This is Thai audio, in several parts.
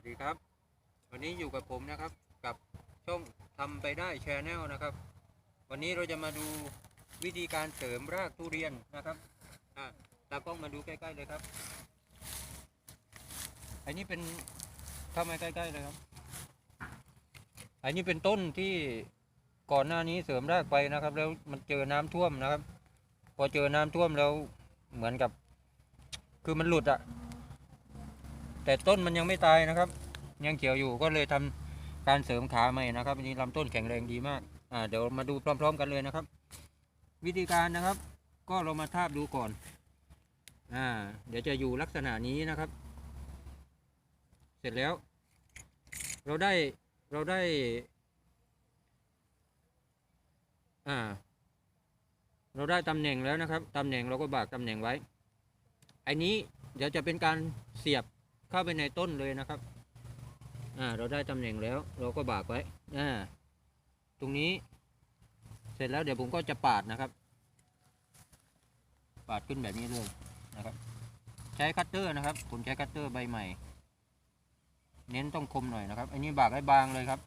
วัสดีครับ วันนี้อยู่กับผมนะครับกับช่องทำไปได้แชนแนลนะครับ วันนี้เราจะมาดูวิธีการเสริมรากทุเรียนนะครับอะตากล้องมาดูใกล้ๆเลยครับ อันนี้เป็นเข้ามาใกล้ๆเลยครับ อันนี้เป็นต้นที่ก่อนหน้านี้เสริมรากไปนะครับ แล้วมันเจอน้ำท่วมนะครับ พอเจอน้ำท่วมแล้วเหมือนกับ คือมันหลุดอะ แต่ต้นมันยังไม่ตายนะครับ ยังเขียวอยู่ก็เลยทำการเสริมขาใหม่นะครับอันนี้ลำต้นแข็งแรงดีมากอ่าเดี๋ยวมาดูพร้อม ๆ กันเลยนะครับ วิธีการนะครับ ก็เรามาทาบดูก่อนอ่าเดี๋ยวจะอยู่ลักษณะนี้นะครับ เสร็จแล้ว เราได้เราได้ อ่า เราได้ตำแหน่งแล้วนะครับตำแหน่งเราก็บากตำแหน่งไว้ อันนี้เดี๋ยวจะเป็นการเสียบ เข้าไปในต้นเลยนะครับ อ่า เราได้ตำแหน่งแล้ว เราก็บากไว้ อ่า ตรงนี้ เสร็จแล้วเดี๋ยวผมก็จะปาดนะครับ ปาดขึ้นแบบนี้เลยนะครับ ใช้คัตเตอร์นะครับ ผมใช้คัตเตอร์ใบใหม่ เน้นต้องคมหน่อยนะครับ อันนี้บากให้บางเลยครับ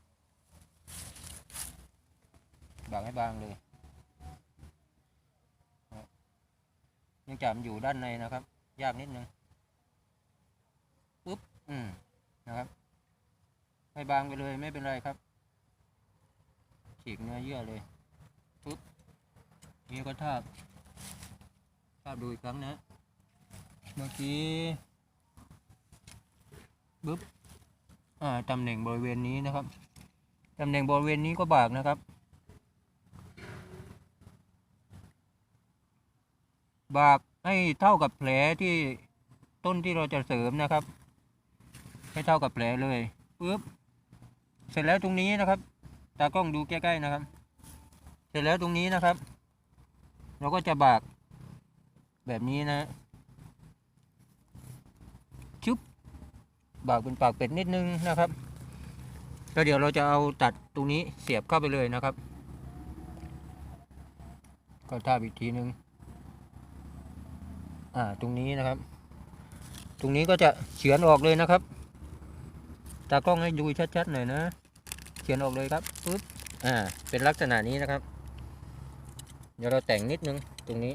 บากให้บางเลยเนื่องจากมันอยู่ด้านในนะครับ ยากนิดนึง ปุ๊บอืมนะครับ ให้บางไปเลยไม่เป็นไรครับ ฉีกเนื้อเยื่อเลยปุ๊บนี่ก็ทาบทาบดูอีกครั้งนะ เมื่อกี้ปุ๊บอ่าตำแหน่งบริเวณนี้นะครับตำแหน่งบริเวณนี้ก็บากนะครับ บากให้เท่ากับแผลที่ต้นที่เราจะเสริมนะครับ ให้เท่ากับแผลเลยปึ๊บเสร็จแล้วตรงนี้นะครับ ตากล้องดูใกล้ๆนะครับ เสร็จแล้วตรงนี้นะครับ เราก็จะบากแบบนี้นะชุบบากเป็นปากเป็ดนิดนึงนะครับแล้วเดี๋ยวเราจะเอาตัดตรงนี้เสียบเข้าไปเลยนะครับ ก็ทาบอีกทีนึงอ่าตรงนี้นะครับ ตรงนี้ก็จะเฉือนออกเลยนะครับ ตากล้องให้ดูชัดๆหน่อยนะเฉือนออกเลยครับปึ๊บอ่า เป็นลักษณะนี้นะครับ เดี๋ยวเราแต่งนิดนึงตรงนี้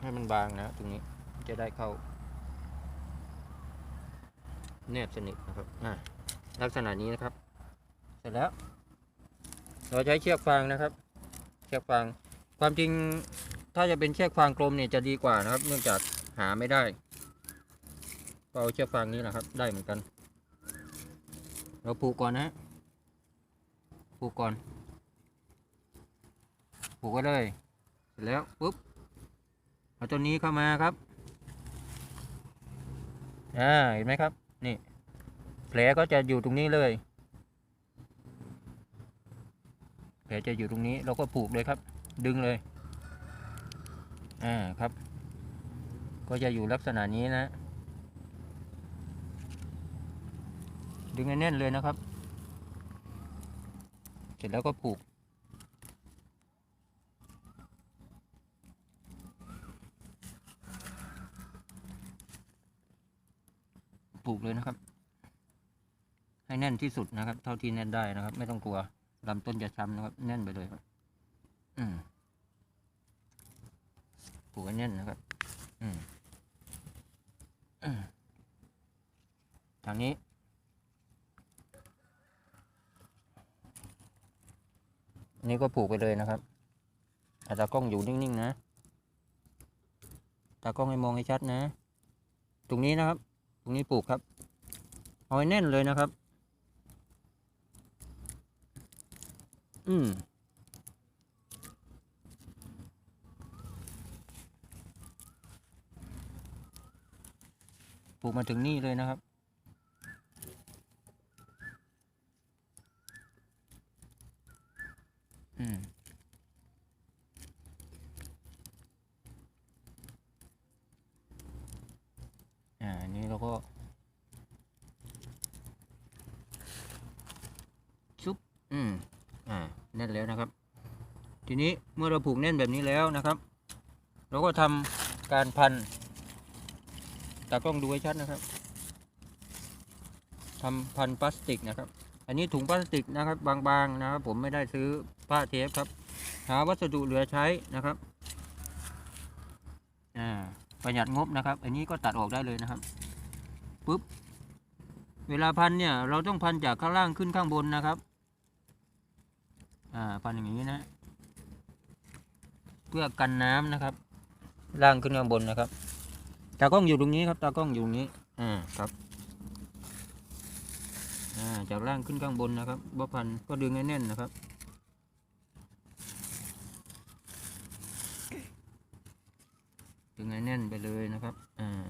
ให้มันบางนะตรงนี้จะได้เข้า แนบสนิทนะครับอ่าลักษณะนี้นะครับ เสร็จแล้ว เราใช้เชือกฟางนะครับ เชือกฟาง ความจริงถ้าจะเป็นเชือกฟางกลมเนี่ยจะดีกว่านะครับ เนื่องจากหาไม่ได้ ก็เอาเชือกฟางนี้นะครับ ได้เหมือนกัน เราผูกก่อนนะผูกก่อนผูกไว้เลยเสร็จแล้วปุ๊บเอาตัวนี้เข้ามาครับอ่าเห็นไหมครับนี่แผลก็จะอยู่ตรงนี้เลยแผลจะอยู่ตรงนี้เราก็ผูกเลยครับ ดึงเลยอ่าครับ ก็จะอยู่ลักษณะนี้นะ ดึงให้แน่นเลยนะครับ เสร็จแล้วก็ผูก ผูกเลยนะครับ ให้แน่นที่สุดนะครับ เท่าที่แน่นได้นะครับ ไม่ต้องกลัวลำต้นจะช้ำนะครับ แน่นไปเลยครับ อืมผูกให้แน่นนะครับ อืมทางนี้ นนี้ก็ผูกไปเลยนะครับแต่ตากล้องอยู่นิ่งๆนะตากล้องให้มองให้ชัดนะ ตรงนี้นะครับ ตรงนี้ผูกครับเอาให้แน่นเลยนะครับ อืมปลูกมาถึงนี่เลยนะครับ อืมอ่าอันนี้เราก็ชุบอืมอ่าแน่นแล้วนะครับ ทีนี้เมื่อเราผูกแน่นแบบนี้แล้วนะครับ เราก็ทำการพันตากล้องดูให้ชัดนะครับทำพันพลาสติกนะครับ อันนี้ถุงพลาสติกนะครับ บางๆนะครับ ผมไม่ได้ซื้อ ผ้าเทปครับ หาวัสดุเหลือใช้นะครับประหยัดงบนะครับ อันนี้ก็ตัดออกได้เลยนะครับปุ๊บเวลาพันเนี่ยเราต้องพันจากข้างล่างขึ้นข้างบนนะครับ อ่าพันอย่างนี้นะ เพื่อกันน้ำนะครับ ล่างขึ้นข้างบนนะครับตากล้องอยู่ตรงนี้ครับตากล้องอยู่ตรงนี้อ่าครับอ่าจากล่างขึ้นข้างบนนะครับบ่พันก็ดึงให้แน่นนะครับ ดึงให้แน่นไปเลยนะครับ อ่า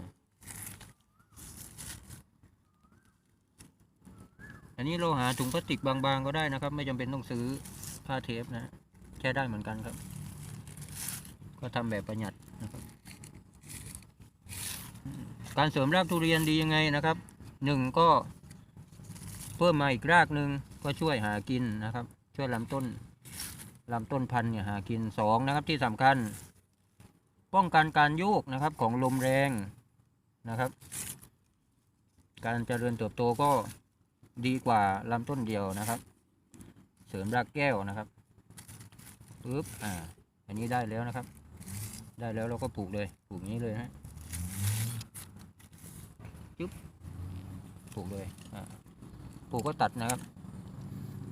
อันนี้เราหาถุงพลาสติกบางๆก็ได้นะครับ ไม่จำเป็นต้องซื้อผ้าเทปนะแค่ได้เหมือนกันครับ ก็ทำแบบประหยัดนะครับการเสริมรากทุเรียนดียังไงนะครับหนึ่งก็เพิ่มมาอีกรากหนึ่งก็ช่วยหากินนะครับ ช่วยลำต้นลำต้นพันธุ์เนี่ยหากินสองนะครับที่สำคัญ ป้องกันการโยกนะครับของลมแรงนะครับ การเจริญเติบโตก็ ดีกว่าลำต้นเดียวนะครับ เสริมรากแก้วนะครับปึ๊บอ่า อันนี้ได้แล้วนะครับ ได้แล้วเราก็ปลูกเลยปลูกอย่างนี้เลยนะจุ๊บปลูกเลยอ่าปลูกก็ตัดนะครับ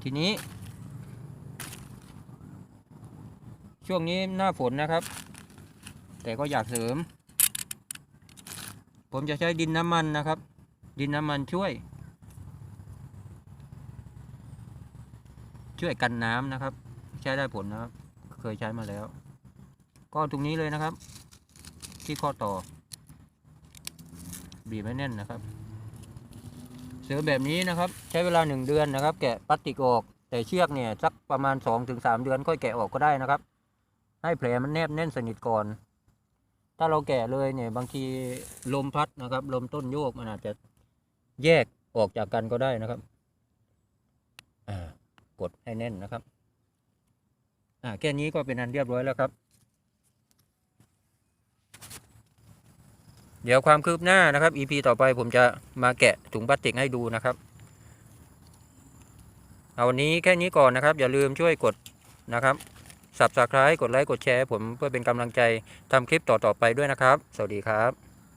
ทีนี้ ช่วงนี้หน้าฝนนะครับ แต่ก็อยากเสริม ผมจะใช้ดินน้ำมันนะครับ ดินน้ำมันช่วย ช่วยกันน้ำนะครับ ใช้ได้ผลนะครับ เคยใช้มาแล้ว ก็ตรงนี้เลยนะครับ ที่ข้อต่อ บีบให้แน่นนะครับเสือแบบนี้นะครับ ใช้เวลาหนึ่งเดือนนะครับ แกะพลาสติกออก แต่เชือกเนี่ยสักประมาณสองถึงสามเดือนค่อยแกะออกก็ได้นะครับ ให้แผลมันแนบแน่นสนิทก่อนถ้าเราแกะเลยเนี่ยบางทีลมพัดนะครับ ลมต้นโยกมันอาจจะแยกออกจากกันก็ได้นะครับ กดให้แน่นนะครับ อ่าแค่นี้ก็เป็นอันเรียบร้อยแล้วครับ เดี๋ยวความคืบหน้านะครับ EP ต่อไปผมจะมาแกะถุงพลาสติกให้ดูนะครับ เอาวันนี้แค่นี้ก่อนนะครับ อย่าลืมช่วยกดนะครับ subscribe กดไลค์กดแชร์ผมเพื่อเป็นกำลังใจทำคลิปต่อๆไปด้วยนะครับ สวัสดีครับ